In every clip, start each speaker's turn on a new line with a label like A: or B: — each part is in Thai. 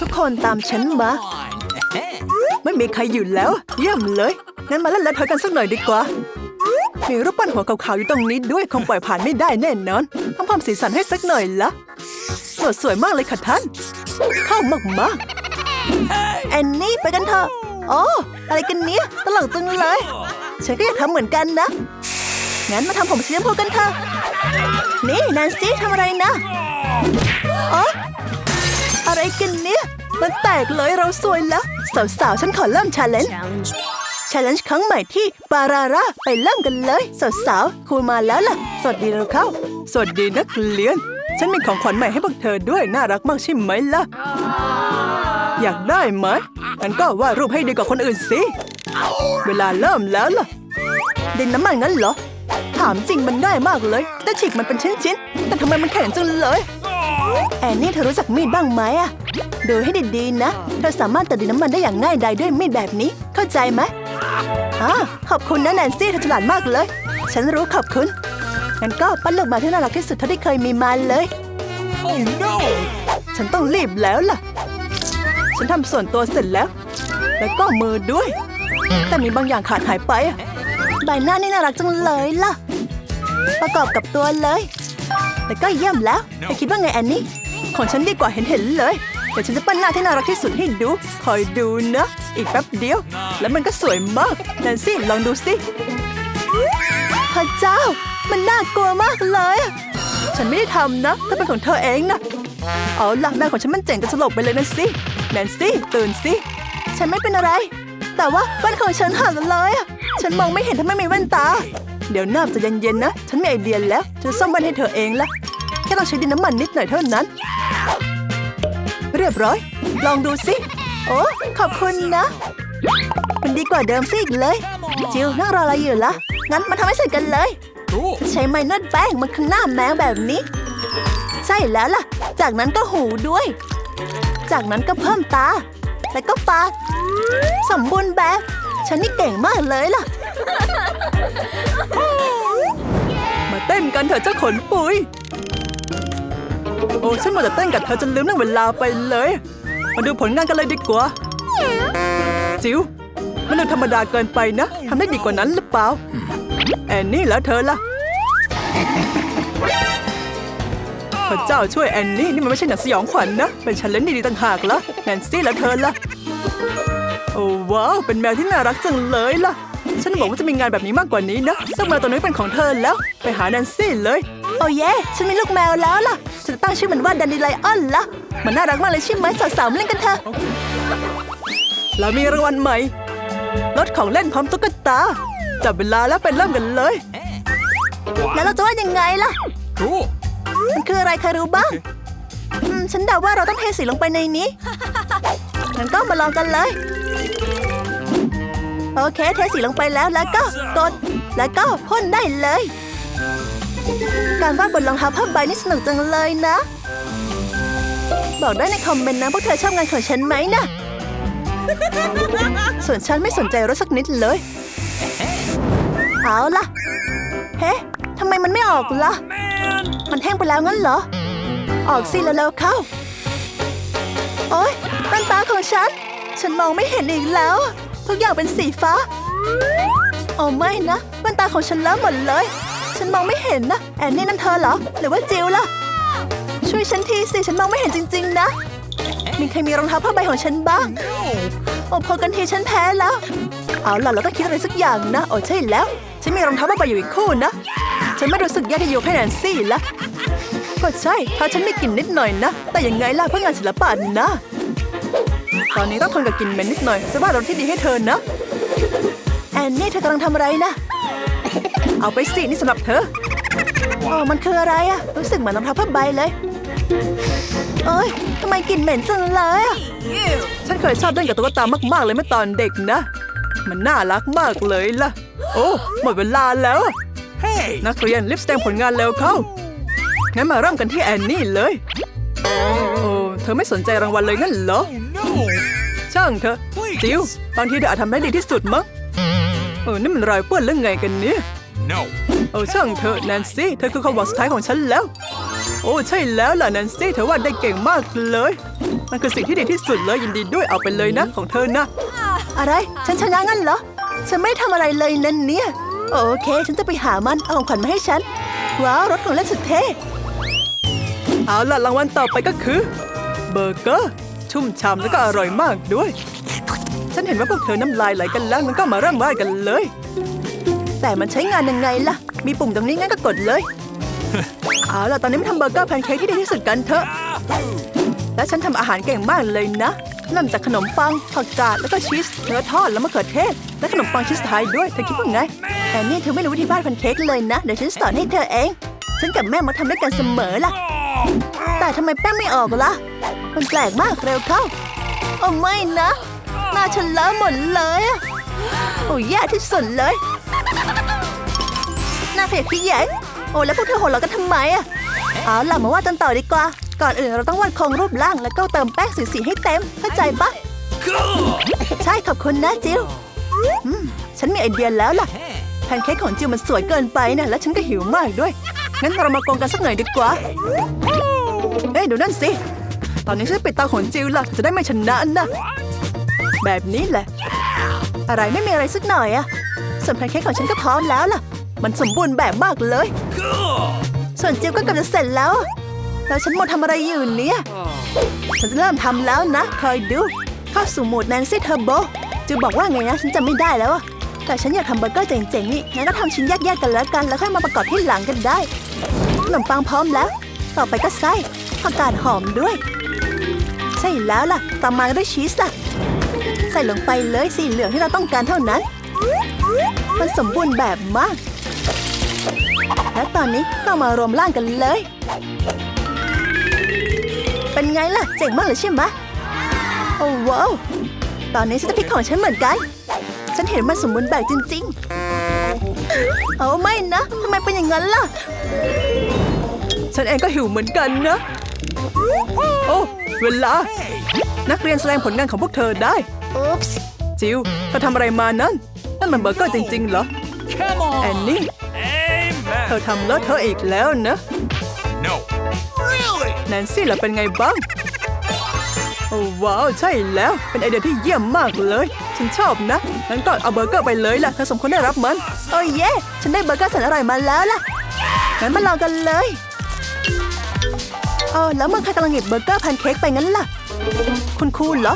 A: ทุกคนตามฉันมา ไม่มีใครอยู่แล้ว เยี่ยมเลย งั้นมาเล่นแล้วเธอกันสักหน่อยดีกว่า มีรูปปั้นหัวขาวๆอยู่ตรงนี้ด้วยคงปล่อยผ่านไม่ได้แน่นอนทำความสีสันให้สักหน่อยละสวยสวยมากเลยค่ะท่าน เข้ามากมากๆแอนนี่ไปกันเถอะโอ้อะไรกันเนี้ยตลกจังเลย ฉันก็อยากทำเหมือนกันนะ งั้นมาทำผมสีชมพูกันเถอะนี่แนนซี่ทำอะไรนะอ๋อ อะไรกันเนี่ย มันแตกเลยเราสวยแล้ว สาวๆ ฉันขอเริ่มชาเลนจ์ชาเลนจ์ครั้งใหม่ที่ปาราราไปเริ่มกันเลย สาวๆคุณมาแล้วล่ะ สวัสดีเราเข้า สวัสดีนักเรียน ฉันมีของขวัญใหม่ให้พวกเธอด้วยน่ารักมากใช่ไหมล่ะ อยากได้ไหมงั้นก็วาดรูปให้ดีกว่าคนอื่นสิเวลาเริ่มแล้วล่ะดินน้ำมันงั้นเหรอ ถามจริงมันง่ายมากเลย แต่ฉีกมันเป็นชิ้นๆ แต่ทำไมมันแข็งจังเลย แอนนี่เธอรู้จักมีดบ้างไหมอะดูให้ดีๆนะ เธอสามารถตัดดินน้ำมันได้อย่างง่ายดายด้วยมีดแบบนี้ เข้าใจไหมอ่าขอบคุณนะแนนซี่เธอฉลาดมากเลย ฉันรู้ขอบคุณงั้นก็ปั้นลูกหมาที่น่ารักที่สุดเท่าที่เคยมีมาเลย
B: Oh no!
A: ฉันต้องรีบแล้วล่ะ ฉันทำส่วนตัวเสร็จแล้ว แล้วก็มือด้วย แต่มีบางอย่างขาดหายไปอะใบหน้านี่น่ารักจังเลยล่ะ ประกอบกับตัวเลย แต่ก็เยี่ยมแล้วแต่คิดว่าไงแอนนี่ ของฉันดีกว่าเห็นเห็นๆเลยเดี๋ยวฉันจะปั้นหน้าที่น่ารักที่สุดให้ดู คอยดูนะ อีกแป๊บเดียว แล้วมันก็สวยมากแนนซี่ลองดูสิพระเจ้า มันน่ากลัวมากเลย ฉันไม่ได้ทำนะถ้าเป็นของเธอเองนะเอาล่ะแม่ของฉันมันเจ๋งจนสลบไปเลยนะสิแนนซี่ตื่นสิ ฉันไม่เป็นอะไร แต่ว่าแว่นของฉันหักเลยอะฉันมองไม่เห็นถ้าไม่มีแว่นตา เดี๋ยวน้าจะเย็นๆนะ ฉันมีไอเดียแล้วจะซ่อมแว่นให้เธอเองละแค่ต้องใช้ดินน้ำมันนิดหน่อยเท่านั้น เรียบร้อย ลองดูสิโอ้ขอบคุณนะ มันดีกว่าเดิมสิอีกเลย จิวนั่งรออะไรอยู่ละงั้นมาทำให้เสร็จกันเลย ใช้ไม้นวดแป้งมันข้างหน้าแมวแบบนี้ ใช่แล้วล่ะ จากนั้นก็หูด้วย จากนั้นก็เพิ่มตา แล้วก็ปาก สมบูรณ์แบบ ฉันนี่เก่งมากเลยล่ะ นกันเถอะเจ้าขนปุย โอ้ฉันมาแต่เต้นกับเธอจนลืมเรื่องเวลาไปเลย มาดูผลงานกันเลยดีกว่า จิ๋วมันดูธรรมดาเกินไปนะทำได้ดีกว่านั้นหรือเปล่า แอนนี่แล้วเธอล่ะพระเจ้าช่วยแอนนี่นี่มันไม่ใช่หนังสยองขวัญนะ เป็นชันเลนดีๆต่างหากละแนนซี่แล้วเธอล่ะ โอ้ว้าวเป็นแมวที่น่ารักจังเลยล่ะ ฉันบอกว่าจะมีงานแบบนี้มากกว่านี้นะซึ่งแมวตัวนี้เป็นของเธอแล้ว ไปหาแนนซี่เลย โอ้เย่ฉันมีลูกแมวแล้วล่ะ ฉันจะตั้งชื่อมันว่าดันดีไลออนละมันน่ารักมากเลยใช่ไหมสาวๆมาเล่นกันเถอะเรามีรางวัลใหม่รถของเล่นพร้อมตุ๊กตา จับเวลาแล้วไปเริ่มกันเลย แล้วเราจะว่ายังไงล่ะ
B: Cool.
A: มันคืออะไรใครรู้บ้างอืมฉันเดาว่าเราต้องเทสีลงไปในนี้งั้นก็มาลองกันเลย โอเค เทสีลงไปแล้วแล้วก็กด แล้วก็พ่นได้เลย การวาดบนรองเท้าผ้าใบนี่สนุกจังเลยนะ บอกได้ในคอมเมนต์นะพวกเธอชอบงานของฉันไหมนะ ส่วนฉันไม่สนใจรถสักนิดเลย เอาล่ะ เฮ้ทำไมมันไม่ออกล่ะ มันแห้งไปแล้วงั้นเหรอ ออกสิแล้วๆเข้า โอ๊ยแว่นตาของฉัน ฉันมองไม่เห็นอีกแล้ว ทุกอย่างเป็นสีฟ้าโอ้ไม่นะแว่นตาของฉันเลอะหมดเลย ฉันมองไม่เห็นนะ แอนนี่นั่นเธอเหรอ หรือว่าจิวล่ะ ช่วยฉันทีสิ ฉันมองไม่เห็นจริง ๆ นะ มีใครมีรองเท้าผ้าใบของฉันบ้าง โอ้พอกันทีฉันแพ้แล้ว เอาล่ะเราต้องคิดอะไรสักอย่างนะ โอ้ใช่แล้ว ฉันมีรองเท้าผ้าใบอยู่อีกคู่นะ ฉันไม่รู้สึกแย่ที่ยกให้แนนซี่ละ ก็ใช่เพราะฉันมีกลิ่นนิดหน่อยนะ แต่ยังไงล่ะเพื่องานศิลปะนะ ตอนนี้ต้องทนกับกลิ่นเหม็นนิดหน่อยจะวารถที่ดีให้เธอนะ แอนนี่เธอกำลังทำอะไรนะ เอาไปสินี่สำหรับเธอโอ้มันคืออะไรอะรู้สึกเหมือนรองเท้าผ้าใบเลย เอ้ยทำไมกลิ่นเหม็นจังเลยอะฉันเคยชอบเล่นกับตุ๊กตามาก ๆ เลยเมื่อตอนเด็กนะ มันน่ารักมากเลยล่ะ โอ้หมดเวลาแล้ว
B: Hey!
A: นักเรียนรีบแสดงผลงานเร็วเข้างั้นมาเริ่มกันที่แอนนี่เลย โอ้เธอไม่สนใจรางวัลเลยงั้นเหรอ
B: Oh no!
A: ช่างเถอะจิวบางทีเธออาจทำได้ดีที่สุดมั้งเออนี่มันรอยเปื้อนเรื่องไงกันเนี่ย
B: No.
A: โอ้ช่างเถอะแนนซี่ เธอคือความหวังสุดท้ายของฉันแล้ว โอ้ใช่แล้วล่ะแนนซี่ เธอวาดได้เก่งมากเลยมันคือสิ่งที่ดีที่สุดเลยยินดีด้วยเอาไปเลยนะ ของเธอนะ อะไร ฉันชนะงั้นเหรอ ฉันไม่ทำอะไรเลยนั่นเนี่ย โอเค ฉันจะไปหามันเอาของขวัญมาให้ฉัน ว้าว รถของเล่นสุดเท่เอาล่ะรางวัลต่อไปก็คือ เบอร์เกอร์ ชุ่มฉ่ำแล้วก็อร่อยมากด้วย ฉันเห็นว่าพวกเธอน้ำลายไหลกันแล้วงั้นก็มาเริ่มวาดกันเลย แต่มันใช้งานยังไงล่ะ มีปุ่มตรงนี้งั้นก็กดเลย เอาล่ะ ตอนนี้มาทำเบอร์เกอร์แพนเค้กที่ดีที่สุดกันเถอะ และฉันทำอาหารเก่งมากเลยนะเริ่มจากขนมปัง ผักกาด แล้วก็ชีส เนื้อทอด แล้วมะเขือเทศ และขนมปังชีสไทยด้วย เธอคิดว่าไง แต่นี่เธอไม่รู้วิธีวาดแพนเค้กเลยนะ เดี๋ยวฉันสอนให้เธอเอง ฉันกับแม่มาทำด้วยกันเสมอล่ะ แต่ทำไมแป้งไม่ออกล่ะ มันแปลกมากเร็วเข้าโอ้ไม่นะ หน้าฉันเลอะหมดเลยอะโอ้แย่ที่สุดเลยห น้าเฟียขี้ใหญ่โอ้แล้วพวกเธอหัวเราะกันทำไมอะเอาล่ะมาว่ากันต่อดีกว่า ก่อนอื่นเราต้องวาดโครงรูปร่างแล้วก็เติมแป้งสีๆให้เต็มเข้าใจปะใช่ขอบคุณนะจิวฉันมีไอเดียแล้วล่ะแพนเค้กของจิวมันสวยเกินไปนะและฉันก็หิวมากด้วยงั้นเรามาโกงกันสักหน่อยดีกว่าเอ้ยดูนั่นสิตอนนี้ฉันปิดตาของจิวล่ะจะได้ไม่ชนะนะแบบนี้แหละ อะไรไม่มีอะไรสักหน่อยอะส่วนแพนเค้กของฉันก็พร้อมแล้วล่ะ มันสมบูรณ์แบบมากเลย
B: Cool.
A: ส่วนจิวก็กำลังจะเสร็จแล้ว แล้วฉันหมดทำอะไรอยู่เนี่ย ฉันจะเริ่มทำแล้วนะ คอยดู เข้าสู่โหมดแนนซี่เทอร์โบจิวบอกว่าไงนะ ฉันจำไม่ได้แล้วอะแต่ฉันอยากทำเบอร์เกอร์เจ๋งๆนี่งั้นก็ทำชิ้นแยกๆกันแล้วกัน แล้วค่อยมาประกอบที่หลังกันได้ขนมปังพร้อมแล้ว ต่อไปก็ไส้ผักกาดหอมด้วย ใช่แล้วล่ะตามมาด้วยชีสล่ะ ใส่ลงไปเลยสีเหลืองที่เราต้องการเท่านั้น มันสมบูรณ์แบบมาก และตอนนี้ก็มารวมร่างกันเลย เป็นไงล่ะ เจ๋งมากเลยใช่ไหมโอ้ว้าวตอนนี้ฉันจะพลิกของฉันเหมือนกัน ฉันเห็นมันสมบูรณ์แบบจริง ๆ เอาไม่นะทำไมเป็นอย่างนั้นล่ะ ฉันเองก็หิวเหมือนกันนะ โอ้เวลา นักเรียนแสดงผลงานของพวกเธอได้
C: อุ๊ปส์
A: จิวเธอทำอะไรมานั่นนั่นมันเบอร์เกอร์จริง ๆ เหรอ
B: Come on.
A: แอนนี่ เธ
B: Amen.
A: อทำเลอะเธอะอีกแล้วนะ
B: No. Really?
A: แนนซี่ล่ะเป็นไงบ้างโอ้ว้าวใช่แล้วเป็นไอเดียที่เยี่ยมมากเลย ฉันชอบนะงั้นก็เอาเบอร์เกอร์ไปเลยล่ะเธอสมควรได้รับมัน โอ้ยเย่ฉันได้เบอร์เกอร์แสนอร่อยมาแล้วล่ะงั้นมาลองกันเลยอ๋อแล้วเมื่อใครกำลังหยิบเบอร์เกอร์แพนเค้กไปงั้นล่ะ คุณครูเหรอ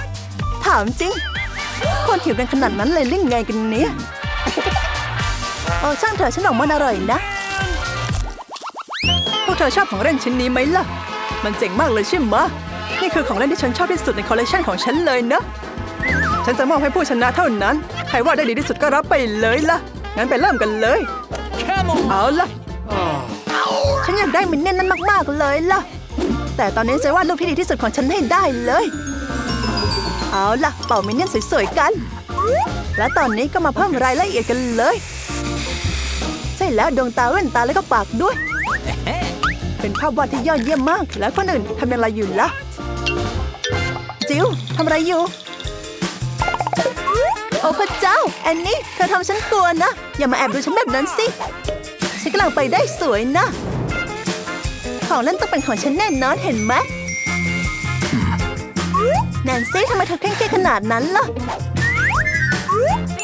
A: ถามจริง คนหิวกันขนาดนั้นเลยเล่นไงกันเนี่ยโอ้ช่างเถอะฉันบอกมันอร่อยนะพวก เธอชอบของเล่นชิ้นนี้ไหมล่ะ มันเจ๋งมากเลยใช่ไหมะนี่คือของเล่นที่ฉันชอบที่สุดในคอลเลกชันของฉันเลยนะ ฉันจะมอบให้ผู้ชนะเท่านั้น ใครว่าได้ดีที่สุดก็รับไปเลยล่ะ งั้นไปเริ่มกันเลย
B: Come on.
A: เอาล่ะ ฉันอยากได้มินเนี่ยนนั้นมากๆเลยล่ะ แต่ตอนนี้จะวาดรูปที่ดีที่สุดของฉันให้ได้เลย เอาล่ะ เป่ามินเนี่ยนสวยๆกัน และตอนนี้ก็มาเพิ่มรายละเอียดกันเลย ใช่แล้วดวงตาแว่นตาแล้วก็ปากด้วย เป็นภาพวาดที่ยอดเยี่ยมมาก แล้วคนอื่นทำอะไรอยู่ล่ะ จิวทำอะไรอยู่ โอ้พระเจ้า แอนนี่ เธอทำฉันกลัวนะ อย่ามาแอบดูฉันแบบนั้นสิ ฉันกำลังไปได้สวยนะ ของเล่นต้องเป็นของฉันแน่นอนเห็นไหมแนนซี่ทำไมเธอเคร่งเครียดขนาดนั้นล่ะ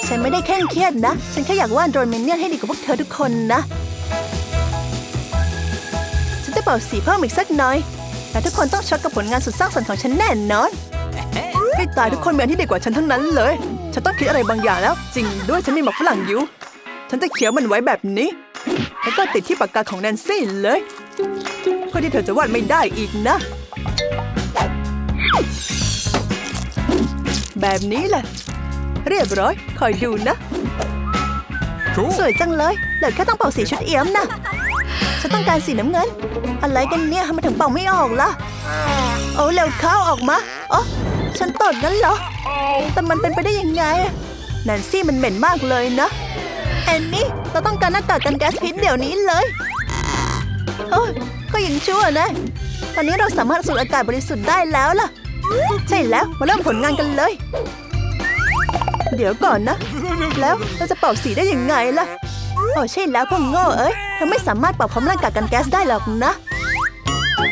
A: ฉันไม่ได้เคร่งเครียดนะ ฉันแค่อยากวาดโดรนมินเนี่ยนให้ดีกว่าพวกเธอทุกคนนะ เป่าสีเพิ่มอีกสักหน่อย แต่ทุกคนต้องช็อกกับผลงานสุดสร้างสรรค์ของฉันแน่นอนให้ตายทุกคนมีอันที่ดีกว่าฉันทั้งนั้นเลย ฉันต้องคิดอะไรบางอย่างแล้ว จริงด้วยฉันมีหมอกฝรั่งอยู่ ฉันจะเขียวมันไว้แบบนี้ แล้วก็ติดที่ปากกาของแนนซี่เลยเพื่อที่เธอจะวาดไม่ได้อีกนะ แบบนี้แหละ เรียบร้อย คอยดูนะ
B: Cool.
A: สวยจังเลยเหลือแค่ต้องเป่าสีชุดเอี่ยมนะ ฉันต้องการสีน้ำเงิน อะไรกันเนี่ยทำไมถึงเป่าไม่ออกล่ะโอ้เร็วเข้าออกมาอ๋อฉันตดงั้นเหรอ แต่มันเป็นไปได้ยังไงแนนซี่มันเหม็นมากเลยนะแอนนี่เราต้องการหน้ากากกันแก๊สพิษเดี๋ยวนี้เลยโอ้ยก็ยังชั่วนะ ตอนนี้เราสามารถสูดอากาศบริสุทธิ์ได้แล้วล่ะ ใช่แล้วมาเริ่มผลงานกันเลย เดี๋ยวก่อนนะ แล้วเราจะเป่าสีได้ยังไงล่ะโอ้ใช่แล้วพวกโง่เอ้ยเธอไม่สามารถเป่าพร้อมหน้ากากกันแก๊สได้หรอกนะ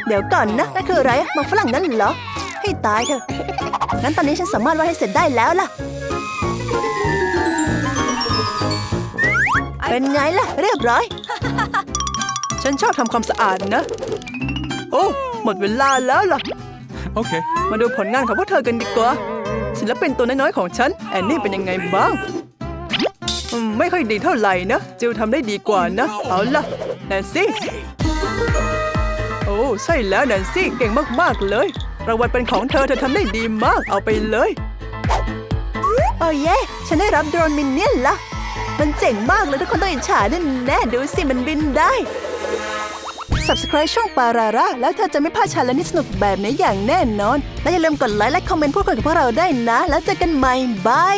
A: เดี๋ยวก่อนนะนั่นคืออะไรหมากฝรั่งนั่นเหรอให้ให้ตายเถอะ งั้นตอนนี้ฉันสามารถวาดให้เสร็จได้แล้วล่ะ เป็นไงล่ะ เรียบร้อย ฉันชอบทำความสะอาดนะ โอ้ หมดเวลาแล้วล่ะ
B: Okay.
A: มาดูผลงานของพวกเธอกันดีกว่า ศิลปินตัวน้อยๆของฉัน แอนนี่เป็นยังไงบ้างอืมไม่ค่อยดีเท่าไหร่นะ จิวทำได้ดีกว่านะ เอาล่ะแนนซี่โอ้ใช่แล้วแนนซี่เก่งมากๆเลย รางวัลเป็นของเธอเธอทำได้ดีมากเอาไปเลย โอ้เย่ฉันได้รับโดรนมินเนี่ยนละมันเจ๋งมากเลยทุกคนต้องอิจฉาแน่แน่ดูสิมันบินได้ Subscribe ช่องปาราร่าแล้วเธอจะไม่พลาดชาเลนจ์สนุกแบบนี้อย่างแน่นอน และอย่าลืมกดไลค์และคอมเมนต์พูดคุยกับพวกเราได้นะ แล้วเจอกันใหม่บาย